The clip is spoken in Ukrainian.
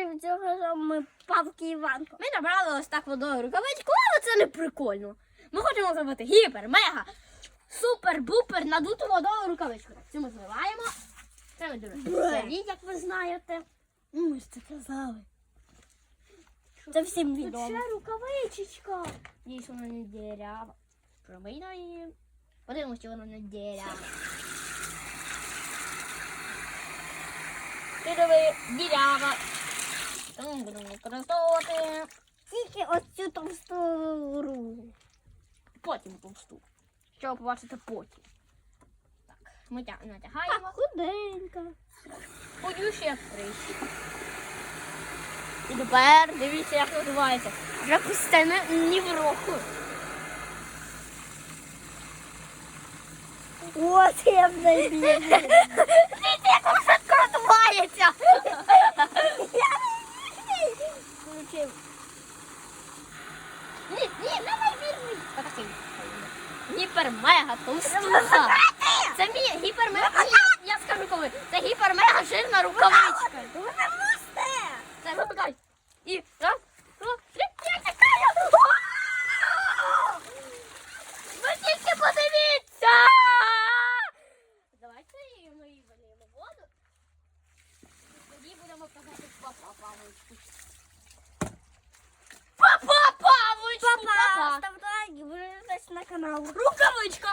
крім цього, що ми павки Іванко. Ми набрали ось так водою рукавичку, але це не прикольно. Ми хочемо зробити гіпер, мега, супер, бупер, надуту водою рукавичку. Цю ми зливаємо. Це ми дуже як ви знаєте. Ну, ми ж це казали. Це всім відомо. Це рукавичечка. Дійсно, вона не дірява. Пробийно її. Подивимося, чи вона не дірява. Ти диви, дірява. Будемо використовувати. Тільки ось цю товсту руку. Потім товсту. Що побачите потім. Так, ми тя- натягаємо. Худенька. Ходю ще тричі. І тепер дивіться, як називається. Вже пустене ні в року. Ось я в неї біжу. Дивіться, як швидко розвивається. Включив. Ні, ні, не найвірний. Отакий. Гіпер-мега товстуха. Це мій гіпермега. Я, я скажу коли. Це гіпер-мега жирна рукавичка. Це вимикай. На канал. Рукавичка.